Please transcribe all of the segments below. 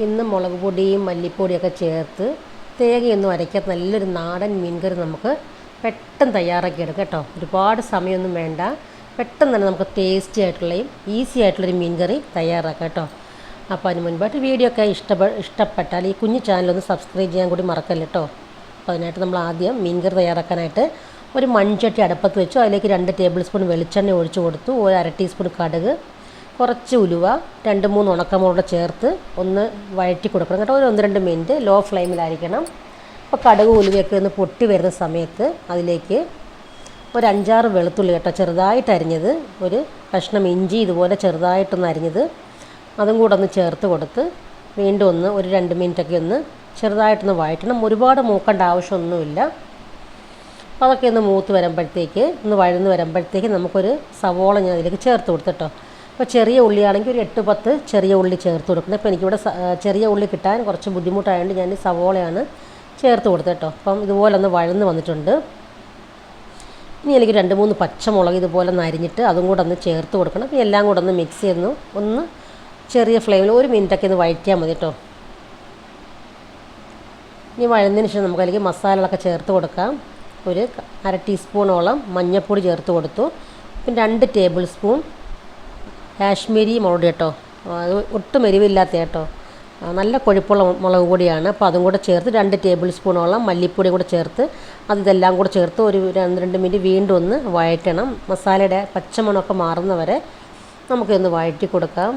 ഇന്ന് മുളക് പൊടിയും മല്ലിപ്പൊടിയൊക്കെ ചേർത്ത് തേങ്ങയൊന്നും അരയ്ക്കാത്ത നല്ലൊരു നാടൻ മീൻകറി നമുക്ക് പെട്ടെന്ന് തയ്യാറാക്കി എടുക്കാം കേട്ടോ. ഒരുപാട് സമയമൊന്നും വേണ്ട. പെട്ടെന്ന് തന്നെ നമുക്ക് ടേസ്റ്റി ആയിട്ടുള്ളയും ഈസി ആയിട്ടുള്ളൊരു മീൻകറി തയ്യാറാക്കാം കേട്ടോ. അപ്പോൾ അതിന് മുൻപായിട്ട് വീഡിയോ ഒക്കെ ഇഷ്ടപ്പെ ഇഷ്ടപ്പെട്ടാൽ ഈ കുഞ്ഞു ചാനലൊന്ന് സബ്സ്ക്രൈബ് ചെയ്യാൻ കൂടി മറക്കല്ല കേട്ടോ. അപ്പോൾ അതിനായിട്ട് നമ്മൾ ആദ്യം മീൻകറി തയ്യാറാക്കാനായിട്ട് ഒരു മൺചട്ടി അടുപ്പത്ത് വെച്ചു. അതിലേക്ക് രണ്ട് ടേബിൾ സ്പൂൺ വെളിച്ചെണ്ണ ഒഴിച്ചു കൊടുത്തു. ഒരു അര ടീസ്പൂൺ കടുക്. കുറച്ച് ഉലുവ രണ്ട് മൂന്ന് ഉണക്കമുളക് ചേർത്ത് ഒന്ന് വഴറ്റി കൊടുക്കണം. കേട്ടോ ഒരു ഒന്ന് രണ്ട് മിനിറ്റ് ലോ ഫ്ലെയിമിലായിരിക്കണം. അപ്പോൾ കടുക് ഉലുവയൊക്കെ ഒന്ന് പൊട്ടി വരുന്ന സമയത്ത് അതിലേക്ക് ഒരു അഞ്ചാറ് വെളുത്തുള്ളി കേട്ടോ ചെറുതായിട്ട് അരിഞ്ഞത്. ഒരു കഷ്ണം ഇഞ്ചി ഇതുപോലെ ചെറുതായിട്ടൊന്ന് അരിഞ്ഞത്. അതും കൂടെ ഒന്ന് ചേർത്ത് കൊടുത്ത് വീണ്ടും ഒന്ന് ഒരു രണ്ട് മിനിറ്റൊക്കെ ഒന്ന് ചെറുതായിട്ടൊന്ന് വഴറ്റണം. ഒരുപാട് മൂക്കേണ്ട ആവശ്യമൊന്നുമില്ല. അതൊക്കെ ഒന്ന് മൂത്ത് വരുമ്പോഴത്തേക്ക് ഒന്ന് വഴന്ന് വരുമ്പോഴത്തേക്ക് നമുക്കൊരു സവോള ഞാൻ അതിലേക്ക് ചേർത്ത് കൊടുത്തിട്ടോ അപ്പോൾ ചെറിയ ഉള്ളിയാണെങ്കിൽ ഒരു എട്ട് പത്ത് ചെറിയ ഉള്ളി ചേർത്ത് കൊടുക്കുന്നത്. അപ്പോൾ എനിക്കിവിടെ ചെറിയ ഉള്ളി കിട്ടാൻ കുറച്ച് ബുദ്ധിമുട്ടായതുകൊണ്ട് ഞാൻ സവോളയാണ് ചേർത്ത് കൊടുത്തത് കേട്ടോ. അപ്പം ഇതുപോലെ ഒന്ന് വഴന്ന് വന്നിട്ടുണ്ട്. ഇനി എനിക്ക് രണ്ട് മൂന്ന് പച്ചമുളക് ഇതുപോലെ നരിഞ്ഞിട്ട് അതും കൂടെ ഒന്ന് ചേർത്ത് കൊടുക്കണം. അപ്പോൾ എല്ലാം കൂടെ ഒന്ന് മിക്സ് ചെയ്യുന്നു ഒന്ന് ചെറിയ ഫ്ലെയിമിൽ ഒരു മിനിറ്റൊക്കെ ഒന്ന് വഴറ്റിയാൽ മതി കേട്ടോ. ഇനി വഴന്നതിന് ശേഷം നമുക്ക് അതിലേക്ക് മസാലകളൊക്കെ ചേർത്ത് കൊടുക്കാം. ഒരു അര ടീസ്പൂണോളം മഞ്ഞൾപ്പൊടി ചേർത്ത് കൊടുത്തു. പിന്നെ രണ്ട് ടേബിൾ സ്പൂൺ കാശ്മീരി മുളക് കേട്ടോ. അത് ഒട്ടും എരിവില്ലാത്ത കേട്ടോ. നല്ല കൊഴുപ്പുള്ള മുളക് പൊടിയാണ്. അപ്പോൾ അതും കൂടെ ചേർത്ത് രണ്ട് ടേബിൾ സ്പൂണോളം മല്ലിപ്പൊടി കൂടെ ചേർത്ത് അത് ഇതെല്ലാം കൂടെ ചേർത്ത് ഒരു രണ്ട് രണ്ട് മിനിറ്റ് വീണ്ടും ഒന്ന് വഴറ്റണം. മസാലയുടെ പച്ചമണമൊക്കെ മാറുന്നവരെ നമുക്കൊന്ന് വഴറ്റി കൊടുക്കാം.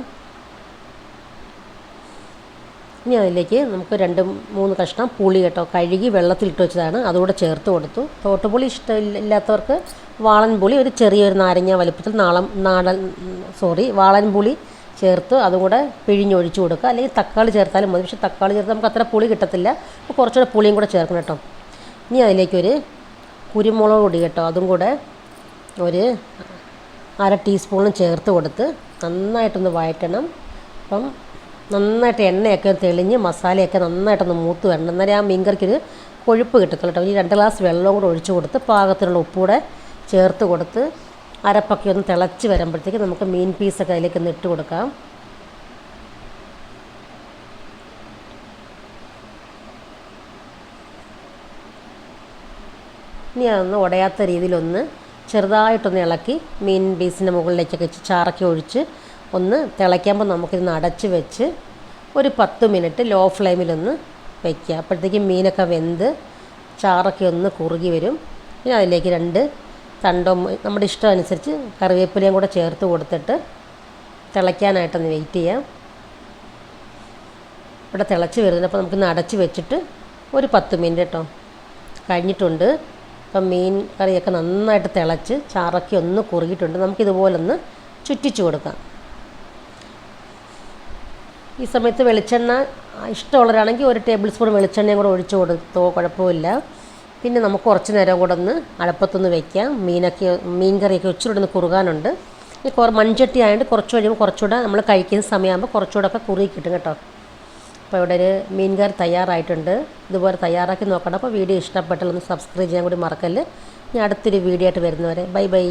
ഇനി അതിലേക്ക് നമുക്ക് രണ്ട് മൂന്ന് കഷ്ണം പുളി കേട്ടോ കഴുകി വെള്ളത്തിലിട്ട് വെച്ചതാണ്. അതുകൂടെ ചേർത്ത് കൊടുത്തു. തോട്ടുപുളി ഇഷ്ടമില്ലാത്തവർക്ക് വാളൻ പുളി ഒരു ചെറിയൊരു നാരങ്ങ വലുപ്പത്തിൽ നാളം നാടൻ സോറി വാളൻ പുളി ചേർത്ത് അതും കൂടെ പിഴിഞ്ഞൊഴിച്ചു കൊടുക്കുക. അല്ലെങ്കിൽ തക്കാളി ചേർത്താലും മതി. പക്ഷേ തക്കാളി ചേർത്ത് നമുക്ക് അത്ര പുളി കിട്ടത്തില്ല. അപ്പോൾ കുറച്ചുകൂടെ പുളിയും കൂടെ ചേർക്കണം കേട്ടോ. ഇനി അതിലേക്കൊരു കുരുമുളക് പൊടി കേട്ടോ അതും കൂടെ ഒരു അര ടീസ്പൂണും ചേർത്ത് കൊടുത്ത് നന്നായിട്ടൊന്ന് വഴറ്റണം. അപ്പം നന്നായിട്ട് എണ്ണയൊക്കെ തെളിഞ്ഞ് മസാലയൊക്കെ നന്നായിട്ടൊന്ന് മൂത്ത് വരണം. എന്നാലേ ആ മീൻകറിക്കൊരു കൊഴുപ്പ് കിട്ടത്തുള്ളൂ കേട്ടോ. ഇനി രണ്ട് ഗ്ലാസ് വെള്ളവും കൂടെ ഒഴിച്ചു കൊടുത്ത് പാകത്തിനുള്ള ഉപ്പൂടെ ചേർത്ത് കൊടുത്ത് അരപ്പൊക്കെ ഒന്ന് തിളച്ച് വരുമ്പോഴത്തേക്ക് നമുക്ക് മീൻ പീസൊക്കെ അതിലേക്ക് ഒന്ന് ഇട്ട് കൊടുക്കാം. ഇനി അതൊന്ന് ഉടയാത്ത രീതിയിലൊന്ന് ചെറുതായിട്ടൊന്ന് ഇളക്കി മീൻ പീസിന്റെ മുകളിലേക്കൊക്കെ ചാറൊക്കെ ഒഴിച്ച് ഒന്ന് തിളയ്ക്കുമ്പോൾ നമുക്കിതൊന്ന് അടച്ച് വെച്ച് ഒരു പത്ത് മിനിറ്റ് ലോ ഫ്ലെയിമിലൊന്ന് വയ്ക്കുക അപ്പോഴത്തേക്കും മീനൊക്കെ വെന്ത് ചാറൊക്കെ ഒന്ന് കുറുകി വരും. പിന്നെ അതിലേക്ക് രണ്ട് തണ്ടോ നമ്മുടെ ഇഷ്ടം അനുസരിച്ച് കറിവേപ്പിലയും കൂടെ ചേർത്ത് കൊടുത്തിട്ട് തിളയ്ക്കാനായിട്ടൊന്ന് വെയിറ്റ് ചെയ്യാം. ഇവിടെ തിളച്ച് വരുന്നത് അപ്പോൾ നമുക്കിന്ന് അടച്ച് വെച്ചിട്ട് ഒരു പത്ത് മിനിറ്റ് കേട്ടോ. കഴിഞ്ഞിട്ടുണ്ട്. അപ്പം മീൻ കറിയൊക്കെ നന്നായിട്ട് തിളച്ച് ചാറൊക്കെ ഒന്ന് കുറുകിയിട്ടുണ്ട്. നമുക്കിതുപോലൊന്ന് ചുറ്റിച്ച് കൊടുക്കാം. ഈ സമയത്ത് വെളിച്ചെണ്ണ ഇഷ്ടമുള്ളവരാണെങ്കിൽ ഒരു ടേബിൾ സ്പൂൺ വെളിച്ചെണ്ണയും കൂടെ ഒഴിച്ച് കൊടുത്തോ കുഴപ്പമില്ല. പിന്നെ നമുക്ക് കുറച്ച് നേരം കൂടെ ഒന്ന് അടുപ്പത്തൊന്ന് വയ്ക്കാം മീനൊക്കെ മീൻ കറിയൊക്കെ ഇച്ചിരി ഒന്ന് കുറുകാനുണ്ട്. ഈ കുറ മൺചട്ടി ആയതുകൊണ്ട് കുറച്ച് കഴിയുമ്പോൾ കുറച്ചുകൂടെ നമ്മൾ കഴിക്കുന്ന സമയമാകുമ്പോൾ കുറച്ചുകൂടെ ഒക്കെ കുറുകി കിട്ടും കേട്ടോ. അപ്പോൾ ഇവിടെ ഒരു മീൻ കറി തയ്യാറായിട്ടുണ്ട്. ഇതുപോലെ തയ്യാറാക്കി നോക്കണം. അപ്പോൾ വീഡിയോ ഇഷ്ടപ്പെട്ടാൽ ഒന്ന് സബ്സ്ക്രൈബ് ചെയ്യാൻ കൂടി മറക്കല്ല്. ഞാൻ അടുത്തൊരു വീഡിയോ ആയിട്ട് വരുന്നവരെ. Bye bye.